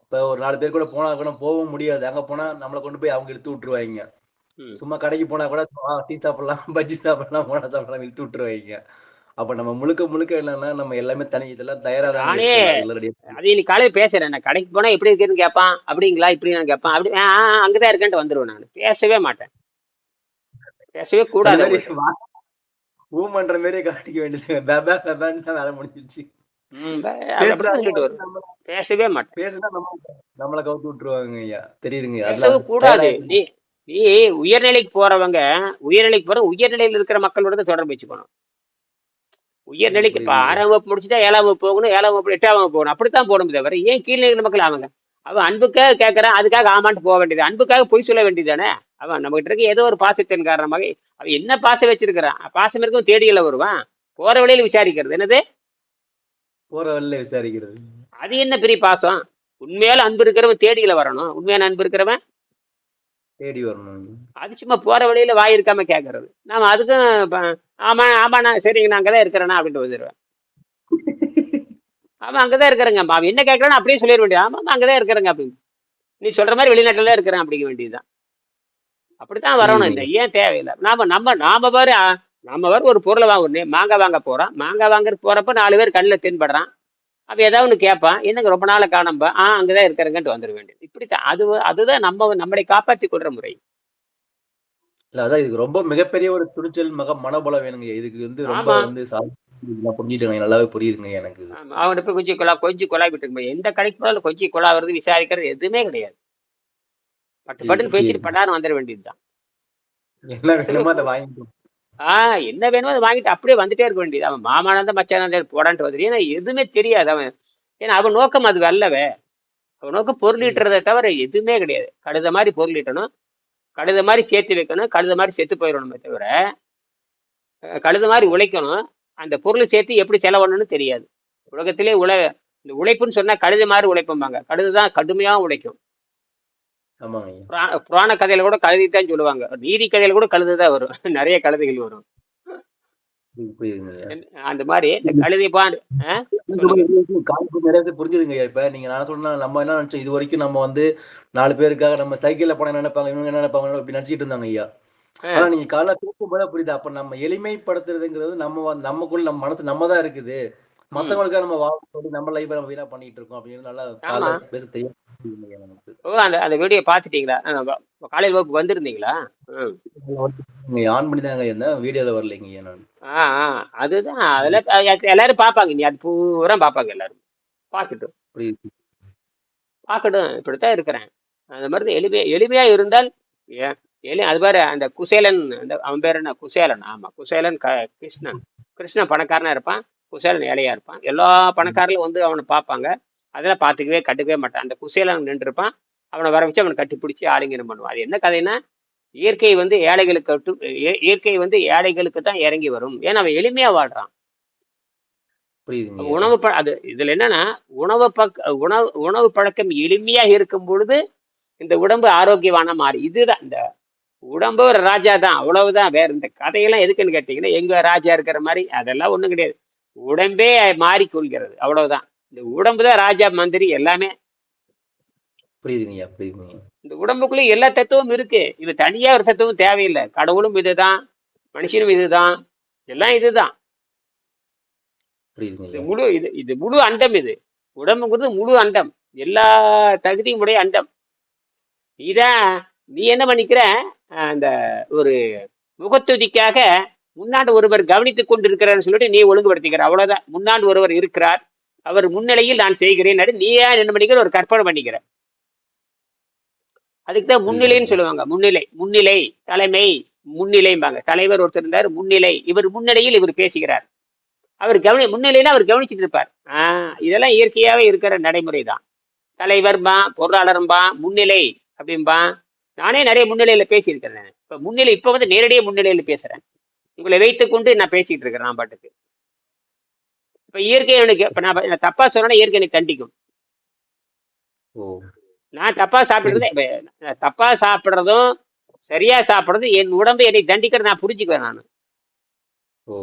இப்ப ஒரு நாலு பேர் கூட போனா கூட போகவும் முடியாது. அங்க போனா நம்மளை கொண்டு போய் அவங்க இழுத்து விட்டுருவாங்க சும்மா கடைக்கு போனா கூட டீ சாப்பிடலாம் பஜ்ஜி சாப்பிடலாம் போனா சாப்பிடலாம் இழுத்து விட்டுருவாங்க அப்ப நம்ம முழுக்க முழுக்க என்னன்னா நம்ம எல்லாமே தனி இதெல்லாம் தயாரா எல்லாருடைய அது இன்னைக்கு காலையில் பேசுறேன் நான் கடைக்கு போனா எப்படி இருக்குன்னு கேட்பான் அப்படிங்களா இப்படி நான் கேட்பான் அப்படி அங்கதான் இருக்கேன்ட்டு வந்துருவேன் நான். பேசவே மாட்டேன். பேசவே கூடாது மாதிரி அவங்கள்ட்ட ஊ பண்ற மாதிரியே காட்டிக்க வேண்டியது வேலை முடிஞ்சிருச்சு. பேசவே மாட்டேன். பேசுனா நம்ம நம்மளை கவுத்து விட்டுருவாங்க ஐயா தெரியுதுங்க கூடாது. தயாராயிட்டு நீ உயர்நிலைக்கு போறவங்க உயர்நிலைக்கு போற உயர்நிலையில் இருக்கிற மக்களோட தான் தொடர்பு வச்சுக்கணும். உயர்நிலைக்கு இப்ப ஆறாம் வகுப்பு முடிச்சுட்டா ஏழாம் வகுப்பு போகணும் ஏழாம் வகுப்பு எட்டாம் வகுப்பு போகணும். அப்படித்தான் போகணும் தவிர ஏன் கீழே இருக்கிற மக்கள் அவங்க? அவன் அன்புக்காக கேட்கறான் அதுக்காக ஆமான்ட்டு போக வேண்டியது. அன்புக்காக பொய் சொல்ல வேண்டியதானே அவன் நம்ம கிட்ட இருக்க ஏதோ ஒரு பாசத்தின் காரணமாக அவன் என்ன பாசம் வச்சிருக்கிறான்? பாசம் இருக்கும் தேடியில வருவான். போற வழியில விசாரிக்கிறது. என்னது? போற வழியில விசாரிக்கிறது. அது என்ன பெரிய பாசம்? உண்மையால அன்பு இருக்கிறவன் தேடியில வரணும். உண்மையான அன்பு இருக்கிறவன் தேடி வரணும். அது சும்மா போற வழியில வாய் இருக்காம கேட்கறது நாம அதுக்கும் ஆமா ஆமா நான் சரிங்க நான் அங்கதான் இருக்கிறேனா அப்படின்ட்டு வந்துடுவேன் அவன் அங்கதான் இருக்கிறேங்க அவன் என்ன கேட்கறான்னு அப்படியே சொல்லிட வேண்டியது. ஆமா ஆமா அங்கதான் இருக்கிறேங்க அப்படின்னு. நீ சொல்ற மாதிரி வெளிநாட்டுல இருக்கிறேன் அப்படிங்க வேண்டியதுதான். அப்படித்தான் வரணும். இந்த புரியுதுங்க ஏன் தேவையில்லை? நாம நம்ம நாம பாரு ஆ, நாம பாரு ஒரு பொருளை வாங்கணும் மாங்காய் வாங்க போறோம். மாங்காய் வாங்குறது போறப்ப நாலு பேர் கண்ணில் தென்படுறான். அவன் ஏதாவது ஒன்று கேட்பான் என்னங்க ரொம்ப நாளை காணம்ப ஆ அங்கதான் இருக்கிறேங்கன்ட்டு வந்துட வேண்டியது. இப்படித்தான். அது அதுதான் நம்ம நம்மளை காப்பாற்றி கொள்ற முறை. இல்ல அதான் இதுக்கு ரொம்ப மிகப்பெரிய ஒரு துணிச்சல் மக மனபலம் வேணுங்க. இதுக்கு வந்து ரொம்ப வந்து புரிஞ்சுட்டேன் நல்லாவே புரியுதுங்க எனக்கு அவனை போய் கொஞ்சம் கொலா கொஞ்சம் கொலாய் விட்டு போய் எந்த கடைக்கு போனாலும் கொஞ்சம் கொலா வருது விசாரிக்கிறது எதுவுமே கிடையாது. பட்டு பட்டுன்னு பேசிட்டு படாரம் வந்துட வேண்டியதுதான். என்ன வேணுமோ அதை கூடாது ஆ என்ன வேணுமோ அதை வாங்கிட்டு அப்படியே வந்துட்டே இருக்க வேண்டியது. அவன் மாமானந்த மச்சானந்த போடான்ட்டு வந்துடு ஏன்னா எதுவுமே தெரியாது அவன். ஏன்னா அவன் நோக்கம் அது வரலவே அவன் நோக்கம் பொருள் பொருளீட்டுறதை தவிர எதுவுமே கிடையாது. கழுத மாதிரி பொருளீட்டணும் கழுத மாதிரி சேர்த்து வைக்கணும். கழுத மாதிரி செத்து போயிடணுமே தவிர கழுத மாதிரி உழைக்கணும். அந்த பொருளை சேர்த்து எப்படி செலவணும்னு தெரியாது. உலகத்திலே உல இந்த உழைப்புன்னு சொன்னா கழுத மாதிரி உழைப்பும்பாங்க. கழுது தான் கடுமையாக உழைக்கும். ஆமாங்க. புராண கதையில கூட கழுதை தான் சொல்லுவாங்க. நீதி கதையில கூட கழுதை தான் வரும். நிறைய கழுதைகள் வரும். அந்த மாதிரி இந்த கழுதை விஷயம் புரிஞ்சுதுங்க. இப்ப நீங்க நான் சொன்னா நம்ம என்ன நினைச்சோம்? இது வரைக்கும் நம்ம வந்து நாலு பேருக்காக நம்ம சைக்கிள்ல போனா நினைப்பாங்க? இவங்க என்ன நினைப்பாங்க? அப்படி நினைச்சிட்டு இருந்தாங்க ஐயா. ஆனா நீங்க காலைல தூக்கும் போது புரியுது. அப்ப நம்ம எளிமைப்படுத்துறதுங்கிறது நம்ம நமக்குள்ள நம்ம மனசு நம்ம தான் இருக்குது. மத்தவங்களுக்காக நம்ம வாழ சொல்லி நம்ம லைஃப் நம்ம வீணா பண்ணிட்டு இருக்கோம். அப்படின்னு நல்லா பேச தெரியும். ஓ அந்த அந்த வீடியோ பார்த்துட்டீங்களா? காலையில் வகுப்பு வந்திருந்தீங்களா? ம் ஆன் பண்ணி தாங்க இருந்தேன். வீடியோல வரலைங்க நான். ஆ ஆ. அதுதான். அதில் எல்லாரும் பார்ப்பாங்க. நீ அது பூரா பார்ப்பாங்க எல்லாரும். பார்க்கட்டும். புரியுது. பார்க்கட்டும். இப்படித்தான் இருக்கிறேன். அந்த மாதிரி எளிமையா எளிமையா இருந்தால் எளி அது பாரு அந்த குசேலன் அந்த அவன் பேர் என்ன? குசேலன். ஆமா குசேலன் க கிருஷ்ணன். கிருஷ்ணன் பணக்காரனா இருப்பான். குசேலன் ஏழையா இருப்பான். எல்லா பணக்காரர்களும் வந்து அவனை பார்ப்பாங்க. அதெல்லாம் பார்த்துக்கவே கண்டுக்கவே மாட்டான். அந்த குசேலன் நின்றுருப்பான். அவனை வர வச்சு அவனை கட்டிப்பிடிச்சி ஆலிங்கனம் பண்ணுவான். அது என்ன கதைன்னா இயற்கை வந்து ஏழைகளுக்கு இயற்கை வந்து ஏழைகளுக்கு தான் இறங்கி வரும். ஏன்னா அவன் எளிமையா ஐயா. உணவு ப அது இதுல என்னன்னா உணவு பக்க உணவு உணவு பழக்கம் எளிமையா இருக்கும் பொழுது இந்த உடம்பு ஆரோக்கியமான மாறி. இதுதான் இந்த உடம்பு ஒரு ராஜா தான். அவ்வளவுதான். வேற இந்த கதையெல்லாம் எதுக்குன்னு கேட்டீங்கன்னா எங்க ராஜா இருக்கிற மாதிரி அதெல்லாம் ஒண்ணும் கிடையாது. உடம்பே மாறிக்கொள்கிறது. அவ்வளவுதான். இந்த உடம்பு தான் ராஜா மந்திரி எல்லாமே. புரியுதுங்க ஐயா புரியுதுங்க. இந்த உடம்புக்குள்ள எல்லா தத்துவமும் இருக்கு. இது தனியா ஒரு தத்துவம் தேவையில்லை. கடவுளும் இதுதான் மனுஷனும் இதுதான் எல்லாம் இதுதான். இது. முழு இது இது முழு அண்டம் இது. உடம்புங்கிறது முழு அண்டம். எல்லா தகுதியும் உடைய அண்டம். நீதான் நீ என்ன பண்ணிக்கிற? அஹ் அந்த ஒரு முகத்துதிக்காக முன்னாடி ஒருவர் கவனித்துக் கொண்டிருக்கிறார்னு சொல்லிட்டு நீ ஒழுங்குபடுத்திக்கிற. அவ்வளவுதான். முன்னாடி ஒருவர் இருக்கிறார். அவர் முன்னிலையில் நான் செய்கிறேன். நீ ஏன் என்ன பண்ணிக்கிற ஒரு கற்பனை பண்ணிக்கிற அதுக்கு தான் முன்னிலைன்னு சொல்லுவாங்க. முன்னிலை முன்னிலை தலைமை முன்னிலைம்பாங்க. தலைவர் ஒருத்தர் இருந்தார் முன்னிலை. இவர் முன்னிலையில் இவர் பேசுகிறார். அவர் கவனி முன்னிலையில அவர் கவனிச்சுட்டு இருப்பார். ஆஹ் இதெல்லாம் இயற்கையாவே இருக்கிற நடைமுறை தான் தலைவர்பா பொருளாளர்பா முன்னிலை அப்படின்பா நானே நிறைய முன்னிலையில பேசியிருக்கிறேன். இப்ப முன்னிலை இப்ப வந்து நேரடியாக முன்னிலையில பேசுறேன். உங்களை வைத்துக் கொண்டு நான் பேசிட்டு இருக்கிறேன் நான் பாட்டுக்கு. இப்ப இயற்கை எனக்கு இப்ப நான் தப்பா சொன்னா இயற்கை எனக்கு தண்டிக்கும். நான் தப்பா சாப்பிடுறது தப்பா சாப்பிடுறதும் சரியா சாப்பிடுறதும் என் உடம்பு என்னை தண்டிக்கிறது நான் புரிஞ்சுக்குவேன் நான். ஓ.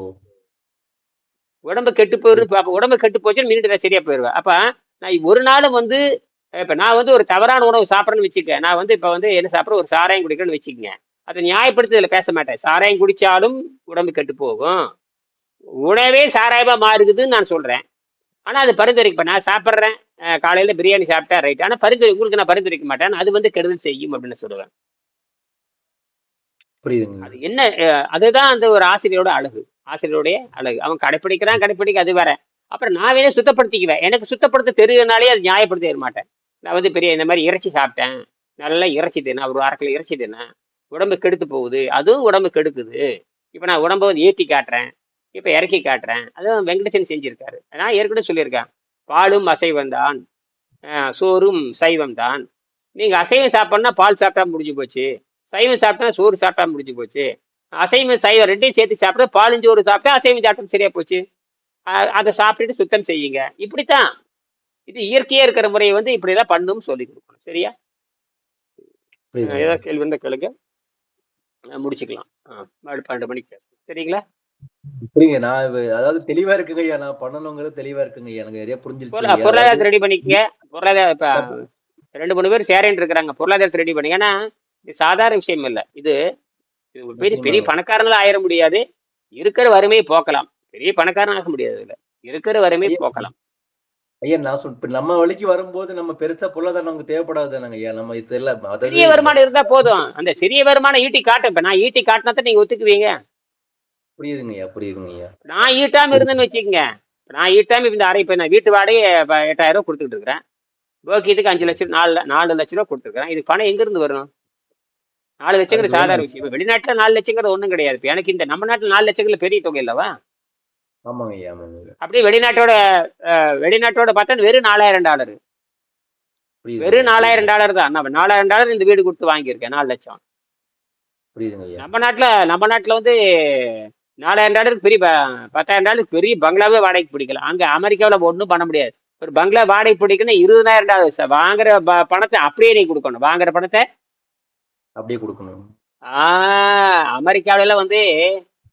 உடம்பு கெட்டு போயிருந்து உடம்பு கெட்டு போச்சுன்னு மீண்டும் நான் சரியா போயிடுவேன் அப்ப நான் ஒரு நாளும் வந்து இப்ப நான் வந்து ஒரு தவறான உணவு சாப்பிட்றேன்னு வச்சுக்க நான் வந்து இப்ப வந்து என்ன சாப்பிட்ற ஒரு சாராயம் குடிக்கிறேன்னு வச்சுக்கங்க. அதை நியாயப்படுத்தி இதுல பேச மாட்டேன். சாராயம் குடிச்சாலும் உடம்பு கெட்டு போகும். உணவே சாராயமா மாறுகுதுன்னு நான் சொல்றேன். ஆனா அது பரிந்துரைக்க நான் சாப்பிட்றேன். காலையில பிரியாணி சாப்பிட்டா ரைட் ஆனா பரிந்துரை உங்களுக்கு நான் பரிந்துரைக்க மாட்டேன். அது வந்து கெடுதல் செய்யும் அப்படின்னு சொல்லுவேன். புரியுதுங்க. அது என்ன அதுதான் அந்த ஒரு ஆசிரியரோட அழகு. ஆசிரியருடைய அழகு. அவன் கடைப்பிடிக்கிறான் கடைப்பிடிக்க அது வேற. அப்புறம் நான் வேணா சுத்தப்படுத்திக்குவேன். எனக்கு சுத்தப்படுத்த தெரியுதுனாலே அது நியாயப்படுத்த மாட்டேன். நான் வந்து பெரிய இந்த மாதிரி இறைச்சி சாப்பிட்டேன். நல்லா இறைச்சி தின்னேன். ஒரு அரை கிலோ இறைச்சி தின்னேன். உடம்பு கெடுத்து போகுது. அதுவும் உடம்பு கெடுக்குது. இப்போ நான் உடம்பை வந்து ஏற்றி காட்டுறேன். இப்போ இறக்கி காட்டுறேன். அதுவும் வெங்கடேசன் செஞ்சிருக்காரு. நான் ஏற்கனவே சொல்லியிருக்கேன். பாலும் அசைவம் தான். சோறும் சைவம் தான். நீங்கள் அசைவம் சாப்பிட்னா பால் சாப்பிட்டா முடிஞ்சு போச்சு. சைவம் சாப்பிட்டா சோறு சாப்பிட்டா முடிஞ்சு போச்சு. அசைவம் சைவம் ரெண்டையும் சேர்த்து சாப்பிட்டா பாலும் சோறு சாப்பிட்டா அசைவம் சாப்பிட்டா சரியா போச்சு. அதை சாப்பிட்டுட்டு சுத்தம் செய்யுங்க. இப்படித்தான். இது இயற்கையா இருக்கிற முறையை வந்து இப்படிதான் பண்ணணும்னு சொல்லி கொடுக்கணும். சரியா? ஏதாவது கேள்வி வந்த கேளுங்க. முடிச்சுக்கலாம். பன்னெண்டு மணிக்கு சரிங்களா? புரியுங்க நான் அதாவது தெளிவா இருக்குங்க ஐயா. நான் பண்ணணுங்கிறது தெளிவா இருக்குங்க ஐயா. எனக்கு நிறைய புரிஞ்சிருச்சு பொருளா பொருளாதாரத்தை ரெடி பண்ணிக்கங்க. பொருளாதார இப்ப ரெண்டு மூணு பேர் சேரேன் இருக்கிறாங்க. பொருளாதாரத்தை ரெடி பண்ணி ஏன்னா இது சாதாரண விஷயம் இல்லை. இது பெரிய பெரிய. பணக்காரங்களா ஆயிட முடியாது. இருக்கிற வறுமையை போக்கலாம். பெரிய பணக்காரன் ஆக முடியாது இதுல. இருக்கிற வறுமையை போக்கலாம். ஐயா நான் சொல் நம்ம வழிக்கு வரும்போது நம்ம பெருசா பொருளாதாரம் நமக்கு தேவைப்படாது தானங்க ஐயா. நம்ம இது எல்லாம் அதாவது சிறிய வருமானம் இருந்தா போதும். அந்த சிறிய வருமானம் ஈட்டி காட்டும் இப்ப நான் ஈட்டி காட்டினா தான் நீங்க ஒத்துக்குவீங்க. புரியுதுங்க ஐயா புரியுதுங்க ஐயா நான் ஈட்டாம இருந்தேன்னு வச்சுக்கோங்க. நான் ஈட்டாம இந்த அரை இப்ப நான் வீட்டு வாடகை இப்ப எட்டாயிரம் ரூபாய் கொடுத்துட்டு இருக்கிறேன். போக்கியத்துக்கு அஞ்சு லட்சம் நாலு நாலு லட்ச ரூபா கொடுத்துருக்கேன் இது பணம் எங்க இருந்து வரும் நாலு லட்சங்கிறது அது சாதாரண விஷயம். இப்ப வெளிநாட்டுல நாலு லட்சங்கிறது ஒண்ணும் கிடையாது. இப்ப எனக்கு இந்த நம்ம நாட்டுல நாலு லட்சங்கிறது பெரிய தொகை இல்லவா? ஆமாங்க ஐயா ஆமாங்க அப்படியே வெளிநாட்டோட அஹ், வெளிநாட்டோட பார்த்தா வெறும் நாலாயிரம் டாலர். புரியுது வெறும் நாலாயிரம் டாலர் தான். நம்ம நாலாயிரம் டாலர் இந்த வீடு கொடுத்து வாங்கியிருக்கேன். நாலு லட்சம். புரியுதுங்க ஐயா நம்ம நாட்டுல நம்ம நாட்டுல வந்து நாலாயிரம் டாலருக்கு பெரிய பத்தாயிரம் டாலருக்கு பெரிய பங்களாவே வாடகைக்கு பிடிக்கலாம் அங்க அமெரிக்காவில் ஒன்றும் பண்ண முடியாது. ஒரு பங்களா வாடகை பிடிக்கணும் இருபதாயிரம் டாலர் சார் வாங்குற ப- பணத்தை அப்படியே நீ கொடுக்கணும். வாங்குற பணத்தை அப்படியே கொடுக்கணும். அமெரிக்காவில வந்து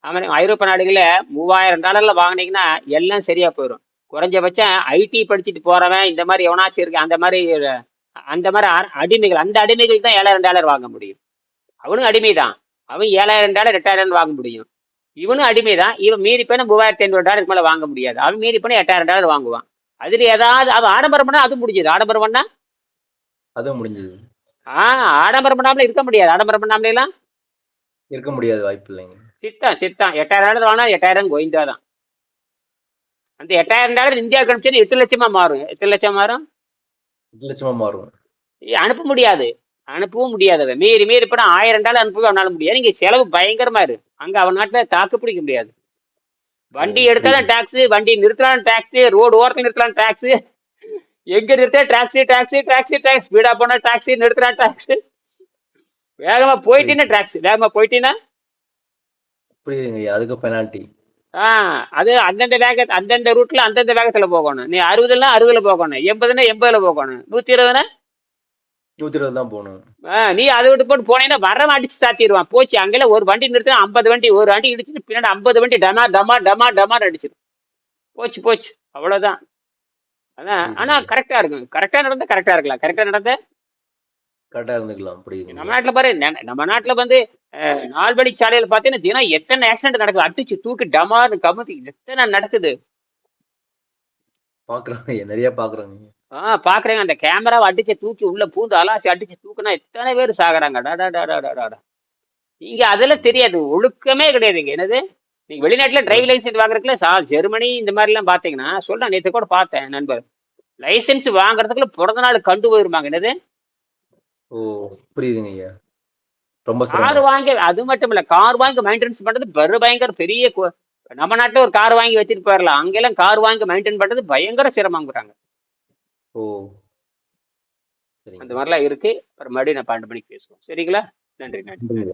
அமெரி ஐரோப்பா நாடுகளில் மூவாயிரம் டாலர்ல வாங்குனீங்கன்னா எல்லாம் சரியா போயிடும் குறைஞ்சபட்சம் ஐடி படிச்சுட்டு போறவன் இந்த மாதிரி எவனாச்சும் இருக்கு அந்த மாதிரி அந்த மாதிரி அடிமைகள் அந்த அடிமைகள் தான் ஏழாயிரம் டாலர் வாங்க முடியும். அவனும் அடிமை தான் அவன் ஏழாயிரம் டாலர் எட்டாயிரம் வாங்க முடியும். இவனும் அடிமை தான் இவன் மீறி போனா மூவாயிரத்தி ஐநூறு டாலருக்கு மேல வாங்க முடியாது. அவன் மீறி போனா எட்டாயிரம் டாலர் வாங்குவான். அதுல ஏதாவது அவன் ஆடம்பரம் பண்ணா அது முடிஞ்சது. ஆடம்பரம் பண்ணா? அதுவும் முடிஞ்சது. ஆஹ் ஆடம்பரம் பண்ணாமல இருக்க முடியாது. ஆடம்பரம் பண்ணாமல எல்லாம் இருக்க முடியாது. வாய்ப்பு இல்லைங்க. சித்தம் சித்தம். எட்டாயிரம் டாலர் வாங்கினா எட்டாயிரம் கோயிந்தா தான் அந்த எட்டாயிரம் டாலர் இந்தியாவுக்கு அனுப்பிச்சு எட்டு லட்சமா மாறும். எட்டு லட்சம் மாறும்? எட்டு லட்சமா மாறும். அனுப்ப முடியாது. அனுப்பவும் முடியாது அதை. மீறி மீறி போனா ஆயிரம் டாலர் அனுப்பவே அவனால முடியாது. நீங்க செலவு பயங்கரமா இருக்கு. அங்க அவன் நாட்டுல தாக்கு பிடிக்க முடியாது. வண்டி எடுத்தாலும் டாக்ஸ் வண்டி நிறுத்தலாம் டாக்ஸ் ரோடு ஓரத்துல நிறுத்தலாம் டாக்ஸ் எங்க நிறுத்த டாக்ஸி டாக்ஸி டாக்ஸி டாக்ஸ் ஸ்பீடா போனா டாக்ஸி நிறுத்தலாம் டாக்ஸ் வேகமா போயிட்டீங்கன்னா டாக்ஸ் வேகமா போயிட்டீங்கன்னா புரியுதுங்க அதுக்கு பெனால்ட்டி ஆ அது அந்தந்த வேக அந்தந்த ரூட்ல அந்தந்த வேகத்துல போகணும். நீ அறுபதுல அறுபதுல போகணும். எண்பதுன்னா எண்பதுல போகணும். நூத்தி இருபதுனா நூத்தி இருபது தான் போகணும். நீ அதை விட்டு போட்டு போனீங்கன்னா வரவன் அடிச்சு சாத்திடுவான். போச்சு அங்கெல்லாம் ஒரு வண்டி நிறுத்தினா ஐம்பது வண்டி ஒரு வண்டி இடிச்சுட்டு பின்னாடி ஐம்பது வண்டி டமா டமா டமா டமான்னு அடிச்சிடும். போச்சு போச்சு. அவ்வளவுதான். அதான். ஆனா கரெக்டா இருக்கும். கரெக்டா நடந்தா கரெக்டா இருக்கலாம். கரெக்டா நடந்தா? கரெக்டா இருந்துக்கலாம். நம்ம நாட்டுல பாரு நம்ம நாட்டுல வந்து நால்வழி சாலையில பாத்தீங்கன்னா தினம் எத்தனை ஆக்சிடென்ட் நடக்குது? அடிச்சு தூக்கி டமான்னு கமுத்தி எத்தனை நடக்குது? பாக்குறோம் ஐயா நிறைய பாக்குறோங்க. ஆ பாக்குறேங்க. அந்த கேமராவை அடிச்சு தூக்கி உள்ள பூந்து அலாசி அடிச்சு தூக்குனா எத்தனை பேர் சாகுறாங்க. இங்க அதெல்லாம் தெரியாது. ஒழுக்கமே கிடையாதுங்க. என்னது? நீங்க வெளிநாட்டுல டிரைவிங் லைசன்ஸ் வாங்குறதுக்குள்ள சா ஜெர்மனி இந்த மாதிரி எல்லாம் பாத்தீங்கன்னா சொல்றேன் நேற்று கூட பார்த்தேன் நண்பர். லைசன்ஸ் வாங்குறதுக்குள்ள பிறந்த நாள் கண்டு போயிருமாங்க. என்னது? ஓ புரியுதுங்க ஐயா. ரொம்ப கார் வாங்கி அது மட்டும் இல்ல. கார் வாங்கி மெயின்டெனன்ஸ் பண்றது பெரு பயங்கர பெரிய நம்ம நாட்டுல ஒரு கார் வாங்கி வச்சுட்டு போயிடலாம் அங்கெல்லாம் கார் வாங்கி மெயின்டைன் பண்றது பயங்கர சிரமங்கிறாங்க ஓ. அந்த மாதிரிலாம் இருக்கு. அப்புறம் மறுபடியும் நான் பன்னெண்டு மணிக்கு பேசுவோம். சரிங்களா? நன்றி நன்றி.